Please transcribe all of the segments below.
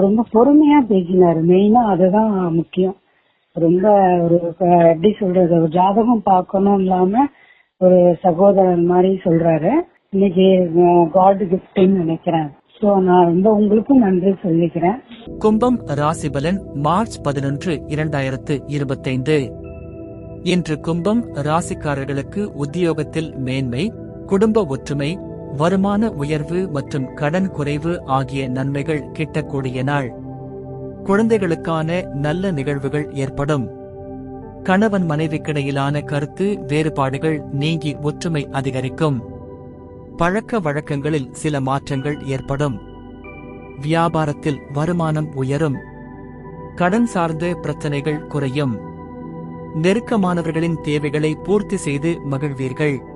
ரொம்ப பொறுமையா பேசினாரு. மெயினா அதுதான் முக்கியம். ரொம்ப ஒரு எப்படி சொல்றது ஒரு ஜாதகம் பார்க்கணும் இல்லாம ஒரு சகோதரன் மாதிரி சொல்றாரு. இன்னைக்கு காட் கிஃப்ட்னு நினைக்கிறேன். சோ நான் ரொம்ப உங்களுக்கும் நன்றி சொல்லிக்கிறேன். கும்பம் ராசிபலன் மார்ச் பதினொன்று இரண்டாயிரத்து இருபத்தைந்து. இன்று கும்பம் ராசிக்காரர்களுக்கு உத்தியோகத்தில் மேன்மை குடும்ப ஒற்றுமை வருமான உயர்வு மற்றும் கடன் குறைவு ஆகிய நன்மைகள் கிட்டக்கூடிய நாள். குழந்தைகளுக்கான நல்ல நிகழ்வுகள் ஏற்படும். கணவன் மனைவிக்கிடையிலான கருத்து வேறுபாடுகள் நீங்கி ஒற்றுமை அதிகரிக்கும். பழக்க வழக்கங்களில் சில மாற்றங்கள் ஏற்படும். வியாபாரத்தில் வருமானம் உயரும். கடன் சார்ந்த பிரச்சனைகள் குறையும். நெருக்கமானவர்களின் தேவைகளை பூர்த்தி செய்து மகிழ்வீர்கள்.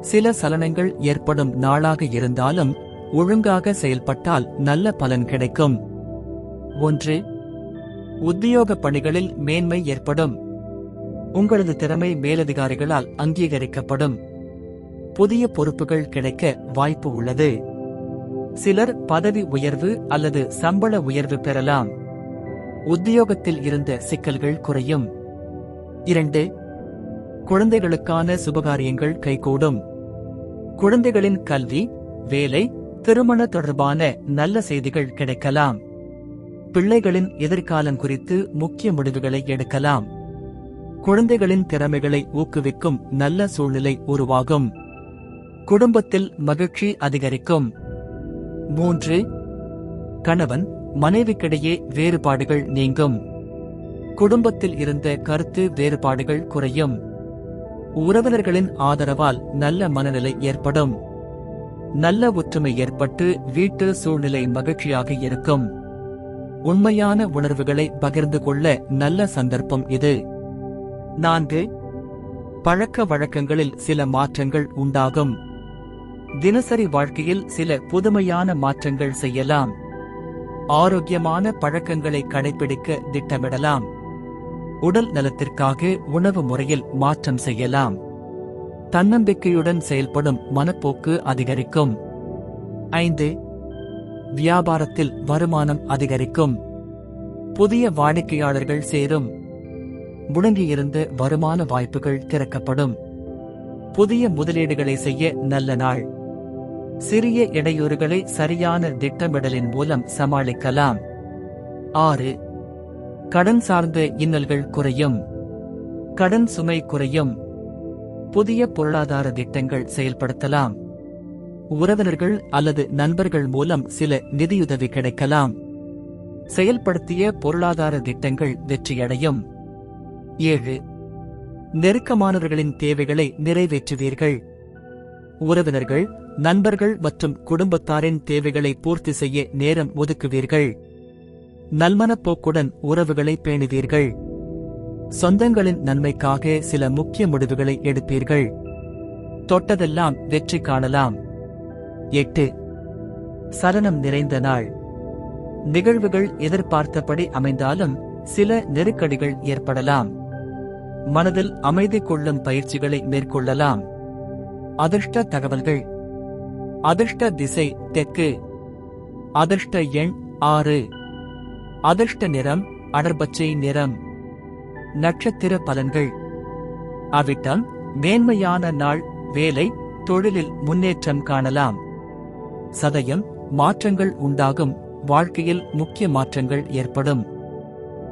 சில சலனங்கள் ஏற்படும் நாளாக இருந்தாலும் ஒழுங்காக செயல்பட்டால் நல்ல பலன் கிடைக்கும். ஒன்று உத்தியோக பணிகளில் மேன்மை ஏற்படும். உங்களது திறமை மேலதிகாரிகளால் அங்கீகரிக்கப்படும். புதிய பொறுப்புகள் கிடைக்க வாய்ப்பு உள்ளது. சிலர் பதவி உயர்வு அல்லது சம்பள உயர்வு பெறலாம். உத்தியோகத்தில் இருந்த சிக்கல்கள் குறையும். இரண்டு குழந்தைகளுக்கான சுபகாரியங்கள் கைகூடும். குழந்தைகளின் கல்வி வேலை திருமண தொடர்பான நல்ல செய்திகள் கிடைக்கலாம். பிள்ளைகளின் எதிர்காலம் குறித்து முக்கிய முடிவுகளை எடுக்கலாம். குழந்தைகளின் திறமைகளை ஊக்குவிக்கும் நல்ல சூழ்நிலை உருவாகும். குடும்பத்தில் மகிழ்ச்சி அதிகரிக்கும். மூன்று கணவன் மனைவிக்கிடையே வேறுபாடுகள் நீங்கும். குடும்பத்தில் இருந்த கருத்து வேறுபாடுகள் குறையும். உறவினர்களின் ஆதரவால் நல்ல மனநிலை ஏற்படும். நல்ல ஒற்றுமை ஏற்பட்டு வீட்டு சூழ்நிலை மகிழ்ச்சியாக இருக்கும். உண்மையான உணர்வுகளை பகிர்ந்து கொள்ள நல்ல சந்தர்ப்பம் இது. நான்கு பழக்க வழக்கங்களில் சில மாற்றங்கள் உண்டாகும். தினசரி வாழ்க்கையில் சில புதுமையான மாற்றங்கள் செய்யலாம். ஆரோக்கியமான பழக்கங்களை கடைபிடிக்க திட்டமிடலாம். உடல் நலத்திற்காக உணவு முறையில் மாற்றம் செய்யலாம். தன்னம்பிக்கையுடன் செயல்படும் மனப்போக்கு அதிகரிக்கும். ஐந்து வியாபாரத்தில் வருமானம் அதிகரிக்கும். புதிய வாடிக்கையாளர்கள் சேரும். முடங்கியிருந்த வருமான வாய்ப்புகள் திறக்கப்படும். புதிய முதலீடுகளை செய்ய நல்ல நாள். சிறிய இடையூறுகளை சரியான திட்டமிடலின் மூலம் சமாளிக்கலாம். ஆறு கடன் சார்ந்த இன்னல்கள் குறையும். கடன் சுமை குறையும். புதிய பொருளாதார திட்டங்கள் செயல்படுத்தலாம். உறவினர்கள் அல்லது நண்பர்கள் மூலம் சில நிதியுதவி கிடைக்கலாம். செயல்படுத்திய பொருளாதார திட்டங்கள் வெற்றியடையும். ஏழு. நெருக்கமானவர்களின் தேவைகளை நிறைவேற்றுவீர்கள். உறவினர்கள் நண்பர்கள் மற்றும் குடும்பத்தாரின் தேவைகளை பூர்த்தி செய்ய நேரம் ஒதுக்குவீர்கள். நல்மனப்போக்குடன் உறவுகளை பேணுவீர்கள். சொந்தங்களின் நன்மைக்காக சில முக்கிய முடிவுகளை எடுப்பீர்கள். தொட்டதெல்லாம் வெற்றி காணலாம். எட்டு. சலனம் நிறைந்த நாள். நிகழ்வுகள் எதிர்பார்த்தபடி அமைந்தாலும் சில நெருக்கடிகள் ஏற்படலாம். மனதில் அமைதி கொள்ளும் பயிற்சிகளை மேற்கொள்ளலாம். அதிர்ஷ்ட தகவல்கள். அதிர்ஷ்ட திசை தெற்கு. அதிர்ஷ்ட எண் ஆறு. அதிர்ஷ்ட நிறம் அடர்பச்சை நிறம். நட்சத்திர பலன்கள். அவிட்டம் மேன்மையான நாள் வேலை தொழிலில் முன்னேற்றம் காணலாம். சதயம் மாற்றங்கள் உண்டாகும் வாழ்க்கையில் முக்கிய மாற்றங்கள் ஏற்படும்.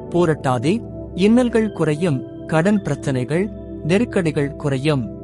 போரட்டாதே இன்னல்கள் குறையும் கடன் பிரச்சனைகள் நெருக்கடிகள் குறையும்.